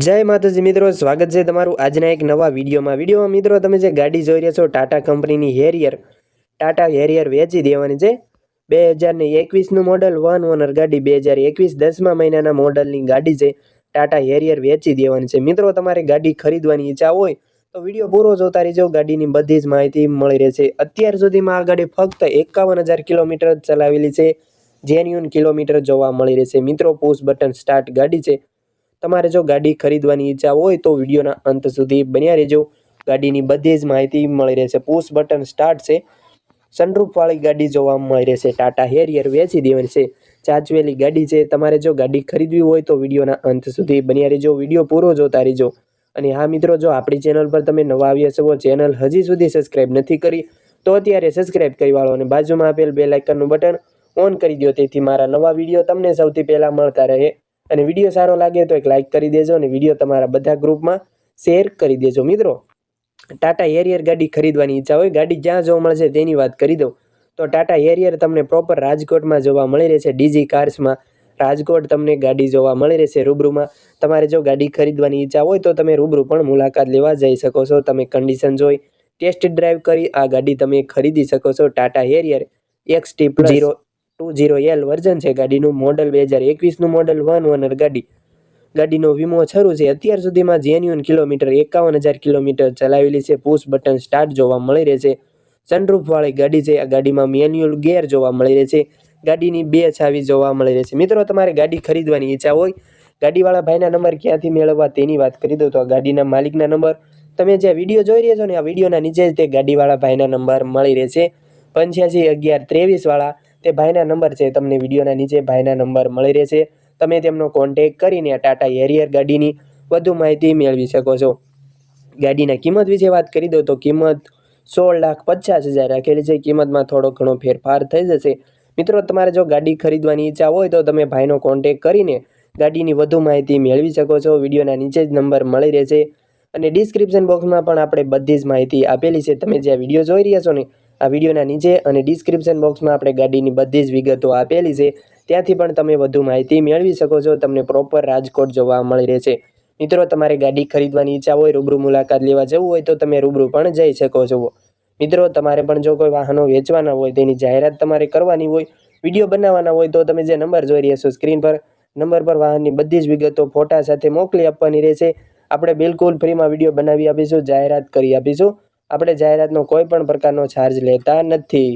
જય માતાજી મિત્રો, સ્વાગત છે તમારું આજના એક નવા વિડીયોમાં. વિડીયોમાં મિત્રો તમે જે ગાડી જોઈ રહ્યા છો, ટાટા કંપનીની હેરિયર ટાટા હેરિયર વેચી દેવાની છે. બે હજારને એકવીસનું મોડલ વન ઓનર ગાડી, બે હજાર એકવીસ દસમા મહિનાના મોડલની ગાડી છે, ટાટા હેરિયર વેચી દેવાની છે. મિત્રો, તમારે ગાડી ખરીદવાની ઈચ્છા હોય, તો વીડિયો પૂરો જોતા રહેજો. ગાડીની બધી જ માહિતી મળી રહેશે. અત્યાર સુધીમાં આ ગાડી ફક્ત એકાવન હજાર કિલોમીટર ચલાવેલી છે. જેન્યુન કિલોમીટર જોવા મળી રહેશે. મિત્રો પુશ બટન સ્ટાર્ટ ગાડી છે. તમારે જો ગાડી ખરીદવાની ઈચ્છા હોય તો વિડીયોના અંત સુધી બન્યા રહેજો. ગાડીની બધી જ માહિતી મળી રહેશે. પુશ બટન સ્ટાર્ટ છે. સનરૂફવાળી ગાડી જોવા મળી રહેશે. ટાટા હેરિયર વેચી દેવાની છે. ચાચવેલી ગાડી છે. તમારે જો ગાડી ખરીદવી હોય તો વિડીયોના અંત સુધી બન્યા રહેજો. વીડિયો પૂરો જોતા રહેજો. અને હા મિત્રો, જો આપણી ચેનલ પર તમે નવા આવ્યા છો ચેનલ હજી સુધી સબસ્ક્રાઈબ નથી કરી, તો અત્યારે સબસ્ક્રાઈબ કરી વાળો અને બાજુમાં આપેલ બે લાઇકનનું બટન ઓન કરી દો તેથી મારા નવા વીડિયો તમને સૌથી પહેલાં મળતા રહે. અને વીડિયો સારો લાગે તો એક લાઇક કરી દેજો અને વીડિયો તમારા બધા ગ્રુપમાં શેર કરી દેજો મિત્રો. ટાટા હેરિયર ગાડી ખરીદવાની ઈચ્છા હોય, ગાડી જ્યાં જોવા મળશે તેની વાત કરી દઉં. તો ટાટા હેરિયર તમને પ્રોપર રાજકોટમાં જોવા મળી રહેશે ડીજી કાર્સમાં રાજકોટ તમને ગાડી જોવા મળી રહેશે રૂબરૂમાં. તમારે જો ગાડી ખરીદવાની ઈચ્છા હોય તો તમે રૂબરૂ પણ મુલાકાત લેવા જઈ શકો છો. તમે કન્ડિશન જોઈ ટેસ્ટ ડ્રાઈવ કરી આ ગાડી તમે ખરીદી શકો છો. Tata Harrier XT zero two zero L version છે ગાડીનું મોડલ બે હજાર એકવીસનું મોડલ વન ઓનર ગાડી. ગાડીનો વીમો શરૂ છે. અત્યાર સુધીમાં જેન્યુન કિલોમીટર એકાવન હજાર કિલોમીટર ચલાવેલી છે. પુશ બટન સ્ટાર્ટ જોવા મળી રહેશે સનરૂફવાળી ગાડી છે. આ ગાડીમાં મેન્યુઅલ ગેર જોવા મળી રહેશે ગાડીની બે છાવી જોવા મળી રહેશે મિત્રો, તમારે ગાડી ખરીદવાની ઈચ્છા હોય, ગાડીવાળા ભાઈના નંબર ક્યાંથી મેળવવા તેની વાત કરી દઉં. તો આ ગાડીના માલિકના નંબર. તમે જે વીડિયો જોઈ રહ્યા છો ને, આ વિડીયોના નીચે જ તે ગાડીવાળા ભાઈના નંબર મળી રહેશે પંચ્યાસી અગિયાર ત્રેવીસવાળા તે ભાઈના નંબર છે, તમને વિડીયોના નીચે ભાઈના નંબર મળી રહેશે. તમે તેમનો કોન્ટેક કરીને ટાટા હેરિયર ગાડીની વધુ માહિતી મેળવી શકો છો. ગાડીના કિંમત વિશે વાત કરી દો તો કિંમત સોળ લાખ પચાસ હજાર રાખેલી છે. કિંમતમાં થોડો ઘણો ફેરફાર થઈ જશે. મિત્રો, તમારે જો ગાડી ખરીદવાની ઈચ્છા હોય તો તમે ભાઈનો કોન્ટેક કરીને ગાડીની વધુ માહિતી મેળવી શકો છો. વિડીયોના નીચે જ નંબર મળી રહેશે. અને ડિસ્ક્રિપ્શન બોક્સમાં પણ આપણે બધી જ માહિતી આપેલી છે. તમે જે વીડિયો જોઈ રહ્યા છો ને આ વિડીયોના નીચે અને ડિસ્ક્રિપ્શન બોક્સમાં આપણે ગાડીની બધી જ વિગતો આપેલી છે. ત્યાંથી પણ તમે વધુ માહિતી મેળવી શકો છો. તમને પ્રોપર રાજકોટ જોવા મળી રહેશે. મિત્રો, તમારે ગાડી ખરીદવાની ઈચ્છા હોય, રૂબરૂ મુલાકાત લેવા જવું હોય, તો તમે રૂબરૂ પણ જઈ શકો છો. મિત્રો, તમારે પણ જો કોઈ વાહનો વેચવાના હોય, તેની જાહેરાત તમારે કરવાની હોય, વીડિયો બનાવવાના હોય, તો તમે જે નંબર જોઈ રહ્યા છો સ્ક્રીન પર, નંબર પર વાહનની બધી જ વિગતો ફોટા સાથે મોકલી આપવાની રહેશે. આપણે બિલકુલ ફ્રીમાં વીડિયો બનાવી આપીશું, જાહેરાત કરી આપીશું. આપણે જાહેરાતનો કોઈ પણ પ્રકારનો ચાર્જ લેતા નથી.